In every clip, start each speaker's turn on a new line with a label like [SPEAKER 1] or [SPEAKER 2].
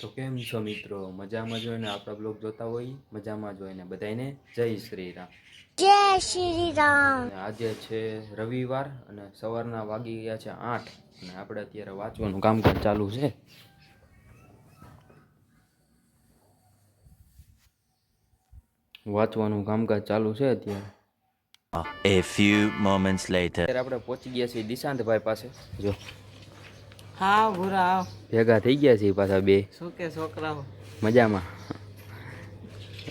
[SPEAKER 1] તો કેમ છો મિત્રો? મજામાં જોઈને આપણા બ્લોગ જોતા હોય? મજામાં જોઈને બધાને જય શ્રી રામ
[SPEAKER 2] જય શ્રી રામ
[SPEAKER 1] આજે છે રવિવાર અને સવારના વાગી ગયા છે આઠ અને આપણે અત્યારે વાંચવાનું કામકાજ ચાલુ છે. વાંચવાનું કામકાજ ચાલુ છે અત્યારે.
[SPEAKER 3] A few moments later.
[SPEAKER 1] અત્યારે આપણે પહોંચી ગયા છીએ દિશાંતભાઈ પાસે. જો
[SPEAKER 4] હા ભૂરા આવ.
[SPEAKER 1] ભેગા થઈ ગયા છે પાછા બે.
[SPEAKER 4] શું કે છોકરાઓ?
[SPEAKER 1] મજામાં.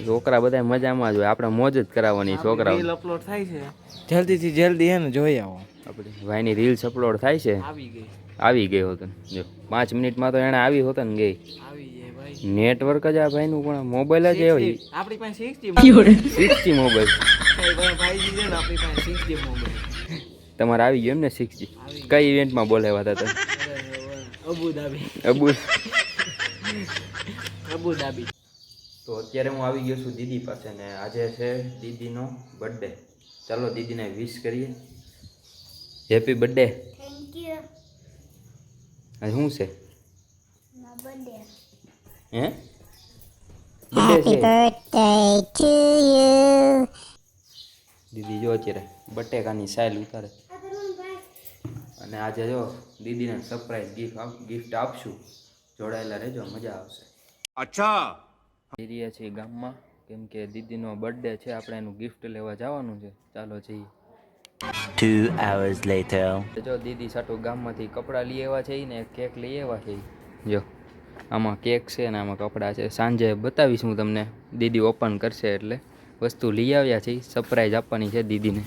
[SPEAKER 1] છોકરા બધા મજામાં જ હોય. આપણે મોજ જ કરાવવાની છોકરાઓ
[SPEAKER 4] રીલ અપલોડ થાય છે. જલ્દી થી જલ્દી એને જોઈ આવો.
[SPEAKER 1] આપણી ભાઈની રીલ્સ અપલોડ થાય છે.
[SPEAKER 4] આવી ગઈ.
[SPEAKER 1] આવી ગઈ હોત જો પાંચ મિનિટમાં તો એને આવી હોત ને ગઈ.
[SPEAKER 4] આવી જાય ભાઈ.
[SPEAKER 1] નેટવર્ક જ આ ભાઈનું પણ મોબાઈલ જ એવો
[SPEAKER 4] આપણી પાસે સિક્સ જી
[SPEAKER 1] મોબાઈલ
[SPEAKER 4] ભાઈ જી છે ને આપણી પાસે સિક્સ જી મોબાઈલ
[SPEAKER 1] તમારે આવી ગયો એમ ને સિક્સ જી કઈ ઇવેન્ટમાં બોલાવ્યા હતા તમે?
[SPEAKER 4] Abu Dhabi
[SPEAKER 1] Abu
[SPEAKER 4] Abu Dhabi
[SPEAKER 1] તો અત્યારે હું આવી ગયો છું દીદી પાસે ને આજે છે દીદીનો બર્થડે ચાલો દીદીને વિશ કરીએ. હેપી બર્થડે
[SPEAKER 2] થેન્ક યુ
[SPEAKER 1] આજે શું છે?
[SPEAKER 2] બર્થડે
[SPEAKER 1] હે? બર્થડે
[SPEAKER 2] ટુ યુ
[SPEAKER 1] દીદી જો અત્યારે બટેકાની સાઈલ ઉતારે. અને આજે જો દીદીને સરપ્રાઈઝ ગિફ્ટ ગિફ્ટ આપશું. જોડાયેલા રહેજો મજા આવશે.
[SPEAKER 3] અચ્છા.
[SPEAKER 1] રહ્યા છીએ ગામમાં કેમ કે દીદીનો બર્થડે છે આપણે એનું ગિફ્ટ લેવા જવાનું છે. ચાલો જઈએ.
[SPEAKER 3] Two hours later.
[SPEAKER 1] જો દીદી સાટું ગામમાંથી કપડાં લઈ આવ્યા છે ને એક કેક લઈ આવ્યા છે. જો આમાં કેક છે ને આમાં કપડાં છે. સાંજે બતાવીશ હું તમને. દીદી ઓપન કરશે એટલે વસ્તુ લઈ આવ્યા છે. સરપ્રાઈઝ આપવાની છે દીદીને.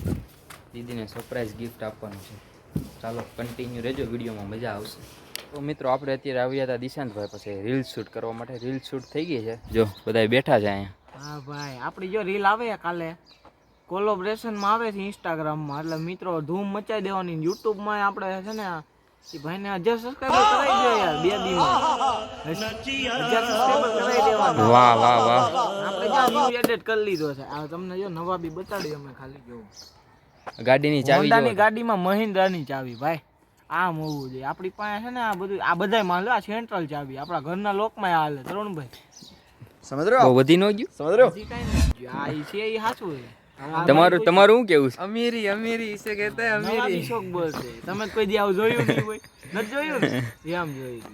[SPEAKER 1] દીદીને સરપ્રાઈઝ ગિફ્ટ આપવાનું છે. ચાલો કન્ટિન્યુ રહેજો વિડીયોમાં મજા આવશે. તો મિત્રો આપણે અત્યારે આવ્યા હતા દિશાંતભાઈ પાસે રીલ શૂટ કરવા માટે. રીલ શૂટ થઈ ગઈ છે. જો બધા બેઠા છે અહીંયા.
[SPEAKER 4] હા ભાઈ આપણી જો રીલ આવે કાલે કોલોબ્રેશનમાં આવે છે ઇન્સ્ટાગ્રામમાં એટલે મિત્રો ધૂમ મચાઈ દેવાની. યુટ્યુબમાં આપણે છે ને એ ભાઈને હજાર સબસ્ક્રાઈબર કરાવી દો યાર બે દીમાં હજાર સબસ્ક્રાઈબર કરાવી દેવાના.
[SPEAKER 1] વાહ વાહ વાહ.
[SPEAKER 4] આપણે જો વ્યૂ એડિટ કરી લીધો છે. આ તમને જો નવા બી બતાડી અમે ખાલી. જો
[SPEAKER 1] ગાડીની ચાવી
[SPEAKER 4] હોન્ડાની ગાડીમાં મહિન્દ્રાની ચાવી ભાઈ. આમ હોવું જોઈએ. આપણી પાસે છે ને આ બધું આ બધાય માલ આ સેન્ટ્રલ ચાવી આપણા ઘરના લોકમાં હાલે તરુણભાઈ
[SPEAKER 1] બહુ વધી ન ગયું?
[SPEAKER 4] હજી કાંઈ આ ઈ છે એ સાચું છે.
[SPEAKER 1] તમારું તમારું શું કેવું છે?
[SPEAKER 4] અમીરી અમીરી ઇસે કહેતે અમીરી. શોક બોલશે તમે કોઈ દી આવું જોયું નહીં હોય. નથી જોયું ને? આમ જોયું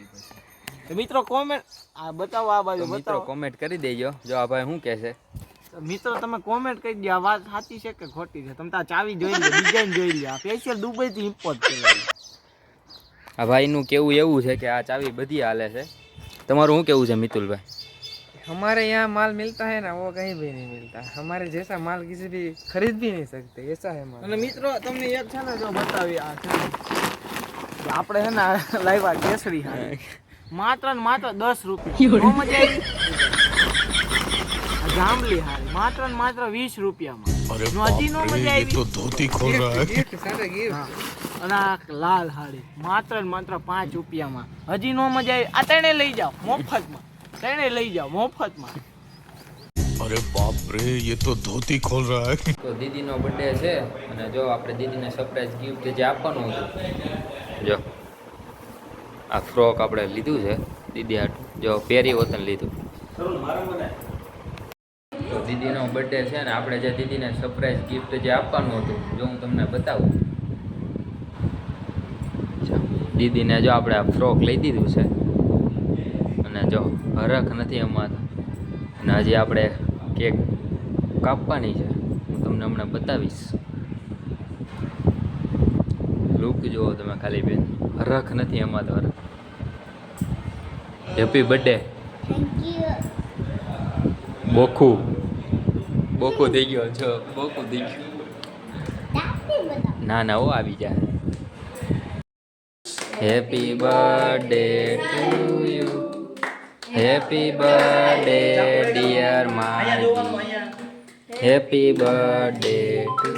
[SPEAKER 4] તો મિત્રો કોમેન્ટ આ બતાવો આ બાજુ
[SPEAKER 1] મિત્રો કોમેન્ટ કરી દેજો. જો આ ભાઈ શું કહે છે?
[SPEAKER 4] તો મિત્રો તમે કોમેન્ટ કરી દો આ વાત સાચી છે કે ખોટી છે તમે તો આ ચાવી જોઈ લો ડિઝાઇન જોઈ લો આ સ્પેશિયલ દુબઈ થી ઇમ્પોર્ટ કરેલી
[SPEAKER 1] આ ભાઈનું કેવું એવું છે કે આ ચાવી બધી હાલે છે તમારું શું કેવું છે મિતુલભાઈ
[SPEAKER 5] हमारे यहाँ माल मिलता है ना वो कहीं भी नहीं मिलता हमारे जैसा माल किसी भी खरीद भी नहीं सकते ऐसा है माल
[SPEAKER 4] અને મિત્રો તમને એક છે ને જો બતાવી આ છે ને, કે આપણે છે ને આ લાવ્યા કેસરી હારી માત્ર ને માત્ર દસ રૂપિયા બહુ મજા આવી આ જાંબલી હાલ માત્ર ને માત્ર વીસ રૂપિયામાં. અરે હજી નો મજા આવી.
[SPEAKER 5] તો ધોતી
[SPEAKER 4] ખોલ અને આ લાલ હાડી માત્ર ને માત્ર પાંચ રૂપિયામાં. હજી નો મજા આવી. આ તેણે લઈ જાઓ મફતમાં. તેને લઈ જાઓ મફતમાં.
[SPEAKER 6] અરે બાપ રે યે તો ધોતી ખોલ રહા હે
[SPEAKER 1] તો દીદીનો બર્થડે છે અને જો આપણે દીદીને સરપ્રાઈઝ ગિફ્ટ જે આપવાનું હતું જો. આ ફ્રોક આપણે લીધું છે દીદી આટલું જો પહેરી ને લીધું. દીદીનો બર્થડે છે ને આપણે જે દીદીને સરપ્રાઈઝ ગિફ્ટ જે આપવાનું હતું જો હું તમને બતાવું. દીદીને જો આપણે આ ફ્રોક લઈ દીધું છે. અને જો હરખ નથી એમાં. અને હજી આપણે કેક કાપવાની છે. હું તમને હમણાં બતાવીશ. લુક જુઓ તમે ખાલી બેન. હરખ નથી એમાં તો હરખ. Happy birthday બોખું. બોખું થઈ ગયો છો બોકો થઈ ગયો. ના ના ઓ આવી જાય happy birthday to you happy birthday dear my happy birthday to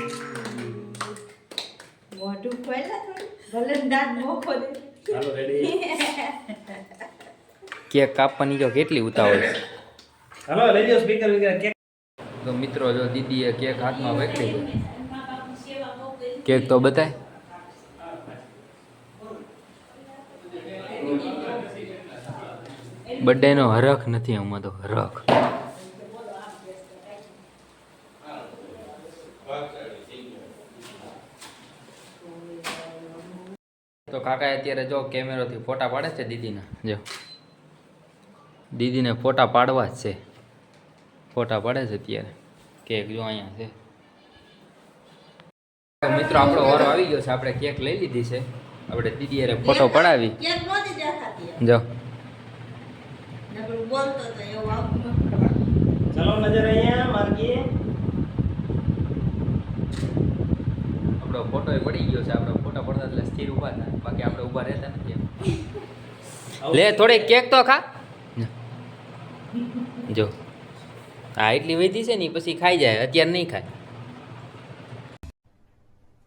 [SPEAKER 1] cake કાપવાની જો કેટલી ઉતાવળ છે.
[SPEAKER 4] હાલો લઈ જાઓ સ્પીકર વગેરે.
[SPEAKER 1] તો મિત્રો જો દીદીએ કેક હાથમાં છે કેક તો બતાય. બર્થડેનો હરખ નથી આમાં તો હરખ. તો કાકા અત્યારે જો કેમેરોથી ફોટા પાડે છે દીદીના? જો. દીદીને ફોટા પાડવા જ છે. ફોટા પડે છે અત્યારે કેક જો અહીંયા છે. મિત્રો આપણો વારો આવી ગયો છે આપણે કેક લઈ લીધી છે. આપણે દીદી અરે ફોટો પડાવી. જો.
[SPEAKER 7] નકરું બોલતો તો એવું આવતું નહોતું.
[SPEAKER 4] ચલો નજર અહીંયા માર્ગી
[SPEAKER 1] આપણો ફોટો એ પડી ગયો છે આપણો ફોટો પડતા એટલે સ્થિર ઊભા થાય. બાકી આપણે ઊભા રહેતા નથી લે થોડી કેક તો ખા. જો. હા એટલી વધી છે ને ઈ પછી ખાઈ જાય અત્યારે નહીં ખાય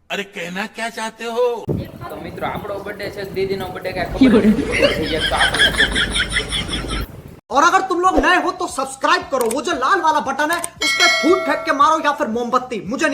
[SPEAKER 6] अरे कहना क्या चाहते हो
[SPEAKER 1] તો મિત્રો આપણો બર્થડે છે દીદીનો બર્થડે કાંઈ ખબર નથી પડી. એક તો આપણને
[SPEAKER 8] और अगर तुम लोग नए हो तो सब्सक्राइब करो वो जो लाल वाला बटन है उस पर फूट फेंक के मारो या फिर मोमबत्ती मुझे नहीं